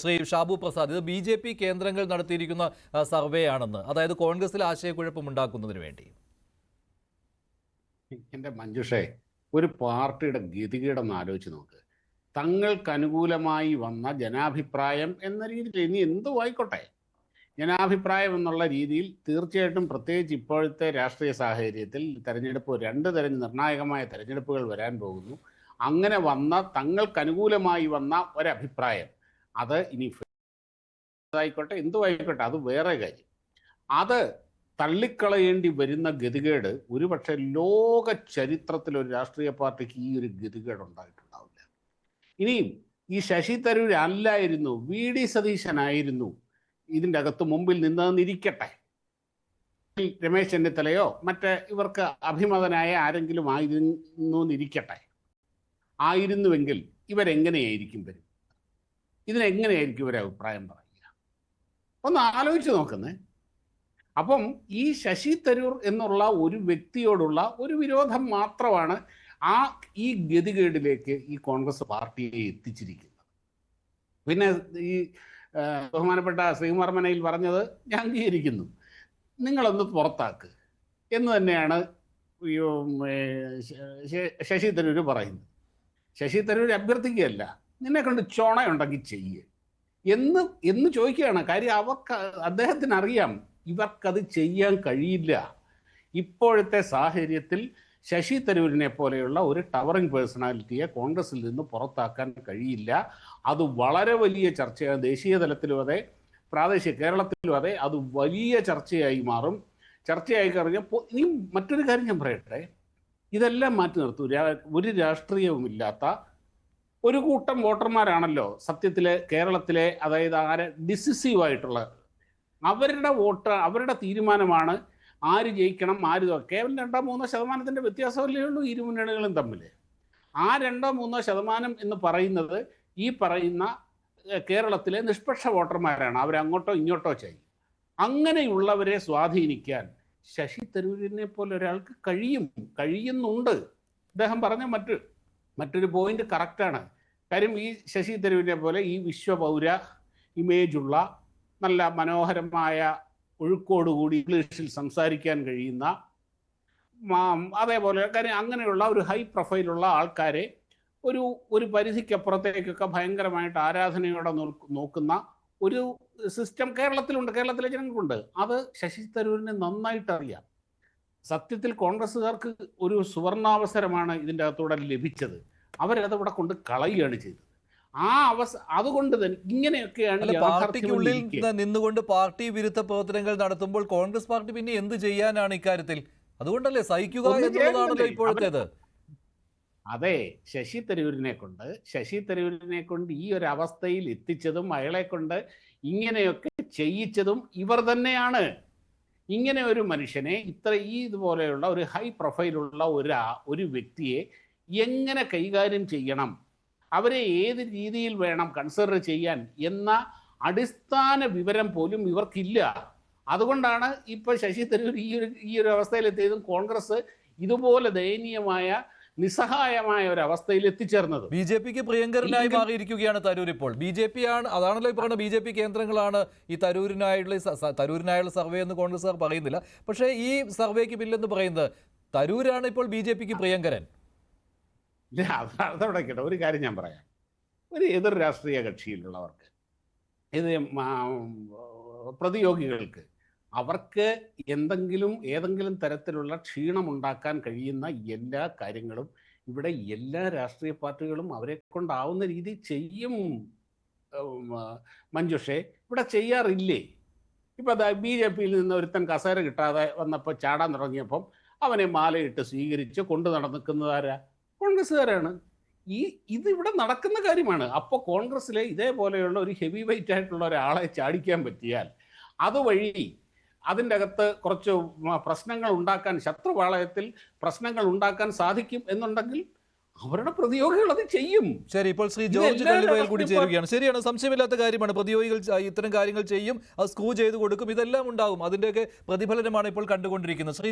ശ്രീ ഷാബു പ്രസാദ് ഇത് B J P കേന്ദ്രങ്ങൾ നടത്തിയിരിക്കുന്ന survey ആണെന്ന് അതായത് കോൺഗ്രസിൽ ആശയക്കുഴപ്പം ഉണ്ടാക്കുന്നതിന് വേണ്ടി. എന്റെ മഞ്ജുഷേ ഒരു പാർട്ടിയുടെ ഗതികേടൊന്ന് ആലോചിച്ച് നോക്ക്. തങ്ങൾക്ക് അനുകൂലമായി വന്ന ജനാഭിപ്രായം എന്ന രീതിയിൽ ഇനി എന്തു ആയിക്കോട്ടെ. ജനാഭിപ്രായം എന്നുള്ള രീതിയിൽ തീർച്ചയായിട്ടും പ്രത്യേകിച്ച് ഇപ്പോഴത്തെ രാഷ്ട്രീയ സാഹചര്യത്തിൽ തെരഞ്ഞെടുപ്പ് രണ്ട് തെരഞ്ഞ് നിർണായകമായ തെരഞ്ഞെടുപ്പുകൾ വരാൻ പോകുന്നു. അങ്ങനെ വന്ന തങ്ങൾക്ക് അനുകൂലമായി വന്ന ഒരഭിപ്രായം അത് ഇനി ആയിക്കോട്ടെ എന്തു ആയിക്കോട്ടെ അത് വേറെ കാര്യം. അത് തള്ളിക്കളയേണ്ടി വരുന്ന ഗതികേട് ഒരുപക്ഷെ ലോക ചരിത്രത്തിൽ ഒരു രാഷ്ട്രീയ പാർട്ടിക്ക് ഈ ഒരു ഗതികേട് ഉണ്ടായിട്ടുണ്ടാവില്ല. ഇനിയും ഈ ശശി തരൂർ അല്ലായിരുന്നു വി ഡി സതീശനായിരുന്നു ഇതിന്റെ അകത്ത് മുമ്പിൽ നിന്നതെന്നിരിക്കട്ടെ. രമേശ് ചെന്നിത്തലയോ മറ്റേ ഇവർക്ക് അഭിമതനായ ആരെങ്കിലും ആയിരുന്നു എന്നിരിക്കട്ടെ ആയിരുന്നുവെങ്കിൽ ഇവരെങ്ങനെയായിരിക്കും വരും? ഇതിനെങ്ങനെയായിരിക്കും ഇവരെ അഭിപ്രായം പറയുക? ഒന്ന് ആലോചിച്ച് നോക്കുന്നേ. അപ്പം ഈ ശശി തരൂർ എന്നുള്ള ഒരു വ്യക്തിയോടുള്ള ഒരു വിരോധം മാത്രമാണ് ആ ഈ ഗതികേടിലേക്ക് ഈ കോൺഗ്രസ് പാർട്ടിയെ എത്തിച്ചിരിക്കുന്നത്. പിന്നെ ഈ ബഹുമാനപ്പെട്ട ശ്രീകുമാർമനയിൽ പറഞ്ഞത് ഞാൻ അംഗീകരിക്കുന്നു. നിങ്ങളൊന്ന് പുറത്താക്ക്. എന്ന് തന്നെയാണ് ശശി തരൂർ പറയുന്നത്. ശശി തരൂർ അഭ്യർത്ഥിക്കുകയല്ല. നിന്നെ കൊണ്ട് ചുണയുണ്ടെങ്കിൽ ചെയ്യ്. എന്ന് എന്ന് ചോദിക്കുകയാണ്. കാര്യം അവർക്ക് അദ്ദേഹത്തിന് അറിയാം ഇവർക്കത് ചെയ്യാൻ കഴിയില്ല. ഇപ്പോഴത്തെ സാഹചര്യത്തിൽ ശശി തരൂരിനെ പോലെയുള്ള ഒരു ടവറിംഗ് പേഴ്സണാലിറ്റിയെ കോൺഗ്രസിൽ നിന്ന് പുറത്താക്കാൻ കഴിയില്ല. അത് വളരെ വലിയ ചർച്ചയാണ് ദേശീയ തലത്തിലും അതെ പ്രാദേശിക കേരളത്തിലും അതെ അത് വലിയ ചർച്ചയായി മാറും. ചർച്ചയായി കഴിഞ്ഞപ്പോൾ ഇനി മറ്റൊരു കാര്യം ഞാൻ പറയട്ടെ. ഇതെല്ലാം മാറ്റി നിർത്തൂ. ഒരു രാഷ്ട്രീയവുമില്ലാത്ത ഒരു കൂട്ടം വോട്ടർമാരാണല്ലോ സത്യത്തിലെ കേരളത്തിലെ അതായത് ആരെ ഡിസിസീവ് ആയിട്ടുള്ള അവരുടെ വോട്ട് അവരുടെ തീരുമാനമാണ് ആര് ജയിക്കണം ആര് കേവലം രണ്ടോ മൂന്നോ ശതമാനത്തിന്റെ വ്യത്യാസമല്ലേ ഉള്ളൂ ഇരു മുന്നണികളും തമ്മിൽ ആ രണ്ടോ മൂന്നോ ശതമാനം എന്ന് പറയുന്നത് ഈ പറയുന്ന കേരളത്തിലെ നിഷ്പക്ഷ വോട്ടർമാരാണ്. അവരങ്ങോട്ടോ ഇങ്ങോട്ടോ ചെയ്യും. അങ്ങനെയുള്ളവരെ സ്വാധീനിക്കാൻ ശശി തരൂരിനെ പോലെ ഒരാൾക്ക് കഴിയും കഴിയുന്നുണ്ട്. അദ്ദേഹം പറഞ്ഞ മറ്റ് മറ്റൊരു പോയിന്റ് കറക്റ്റാണ് കാര്യം ഈ ശശി തരൂരിനെ പോലെ ഈ വിശ്വപൗര ഇമേജുള്ള നല്ല മനോഹരമായ ഒഴുക്കോടുകൂടി ഇംഗ്ലീഷിൽ സംസാരിക്കാൻ കഴിയുന്ന അതേപോലെ കാര്യം അങ്ങനെയുള്ള ഒരു ഹൈ പ്രൊഫൈലുള്ള ആൾക്കാരെ ഒരു ഒരു പരിധിക്കപ്പുറത്തേക്കൊക്കെ ഭയങ്കരമായിട്ട് ആരാധനയോടെ നോക്കുന്ന ഒരു സിസ്റ്റം കേരളത്തിലുണ്ട്. കേരളത്തിലെ ജനങ്ങൾക്കുണ്ട്. അത് ശശി തരൂരിന് നന്നായിട്ട് അറിയാം സത്യത്തിൽ കോൺഗ്രസ്സുകാർക്ക് ഒരു സുവർണാവസരമാണ് ഇതിന്റെ അകത്തൂടെ ലഭിച്ചത്. അവരത് ഇവിടെ കൊണ്ട് കളയുകയാണ് ചെയ്തത്. ആ അവസ അതുകൊണ്ട് തന്നെ ഇങ്ങനെയൊക്കെയാണ് പാർട്ടിക്കുള്ളിൽ നിന്നുകൊണ്ട് പാർട്ടി വിരുദ്ധ പ്രവർത്തനങ്ങൾ നടത്തുമ്പോൾ കോൺഗ്രസ് പാർട്ടി പിന്നെ എന്ത് ചെയ്യാനാണ് ഇക്കാര്യത്തിൽ? അതുകൊണ്ടല്ലേ സഹിക്കുക എന്നുള്ളതാണല്ലോ ഇപ്പോഴത്തേത്. അതെ ശശി തരൂരിനെ കൊണ്ട് ശശി തരൂരിനെ കൊണ്ട് ഈ ഒരു അവസ്ഥയിൽ എത്തിച്ചതും അയാളെ കൊണ്ട് ഇങ്ങനെയൊക്കെ ചെയ്യിച്ചതും ഇവർ തന്നെയാണ്. ഇങ്ങനെ ഒരു മനുഷ്യനെ ഇത്ര ഈ ഇതുപോലെയുള്ള ഒരു ഹൈ പ്രൊഫൈലുള്ള ഒരു ഒരു വ്യക്തിയെ എങ്ങനെ കൈകാര്യം ചെയ്യണം? അവരെ ഏത് രീതിയിൽ വേണം കൺസിഡർ ചെയ്യാൻ എന്ന അടിസ്ഥാന വിവരം പോലും ഇവർക്കില്ല. അതുകൊണ്ടാണ് ഇപ്പോൾ ശശി തരൂർ ഈ ഒരു ഈ ഒരു അവസ്ഥയിലെത്തിയതും കോൺഗ്രസ് ഇതുപോലെ ദയനീയമായ നിസ്സഹായമായ ഒരു അവസ്ഥയിൽ എത്തിച്ചേർന്നത്. ബി ജെ പിക്ക് പ്രിയങ്കരനായി മാറിയിരിക്കുകയാണ് തരൂർ ഇപ്പോൾ. ബി ജെ പി ആണ് അതാണല്ലോ ഈ പറഞ്ഞ ബി ജെ പി കേന്ദ്രങ്ങളാണ് ഈ തരൂരിനായുള്ള തരൂരിനായുള്ള സർവേ എന്ന് കോൺഗ്രസ്സുകാർ പറയുന്നില്ല. പക്ഷേ ഈ സർവേക്ക് ബില്ലെന്ന് പറയുന്നത് തരൂരാണ് ഇപ്പോൾ ബി ജെ പിക്ക് പ്രിയങ്കരൻ. അതവിടെ കേട്ടോ. ഒരു കാര്യം ഞാൻ പറയാം. ഒരു എതിർ രാഷ്ട്രീയ കക്ഷിയിലുള്ളവർക്ക് ഇത് പ്രതിയോഗികൾക്ക് അവർക്ക് എന്തെങ്കിലും ഏതെങ്കിലും തരത്തിലുള്ള ക്ഷീണമുണ്ടാക്കാൻ കഴിയുന്ന എല്ലാ കാര്യങ്ങളും ഇവിടെ എല്ലാ രാഷ്ട്രീയ പാർട്ടികളും അവരെ കൊണ്ടാവുന്ന രീതി ചെയ്യും. മഞ്ജുഷെ ഇവിടെ ചെയ്യാറില്ലേ? ഇപ്പൊ ബി ജെ പിയിൽ നിന്ന് ഒരുത്തൻ കസേര കിട്ടാതെ വന്നപ്പോൾ ചാടാൻ തുടങ്ങിയപ്പം അവനെ മാലയിട്ട് സ്വീകരിച്ച് കൊണ്ടു നടന്നിക്കുന്നതാരാ കോൺഗ്രസ്സുകാരാണ്. ഈ ഇത് ഇവിടെ നടക്കുന്ന കാര്യമാണ്. അപ്പോൾ കോൺഗ്രസ്സിലെ ഇതേപോലെയുള്ള ഒരു ഹെവി വെയിറ്റ് ആയിട്ടുള്ള ഒരാളെ ചാടിക്കാൻ പറ്റിയാൽ അതുവഴി അതിന്റെ അകത്ത് കുറച്ച് പ്രശ്നങ്ങൾ ഉണ്ടാക്കാൻ ശത്രുപാളയത്തിൽ പ്രശ്നങ്ങൾ ഉണ്ടാക്കാൻ സാധിക്കും എന്നുണ്ടെങ്കിൽ അവരുടെ പ്രതിയോഗികൾ അത് ചെയ്യും. ശരി ഇപ്പോൾ ശ്രീ ജോർജ് എല്ലാ കൂടി ചേരുകയാണ്. ശരിയാണ് സംശയമില്ലാത്ത കാര്യമാണ്. പ്രതിയോഗികൾ ഇത്തരം കാര്യങ്ങൾ ചെയ്യും അത് സ്ക്രൂ ചെയ്ത് കൊടുക്കും ഇതെല്ലാം ഉണ്ടാകും. അതിന്റെയൊക്കെ പ്രതിഫലനമാണ് ഇപ്പോൾ കണ്ടുകൊണ്ടിരിക്കുന്നത്. ശ്രീ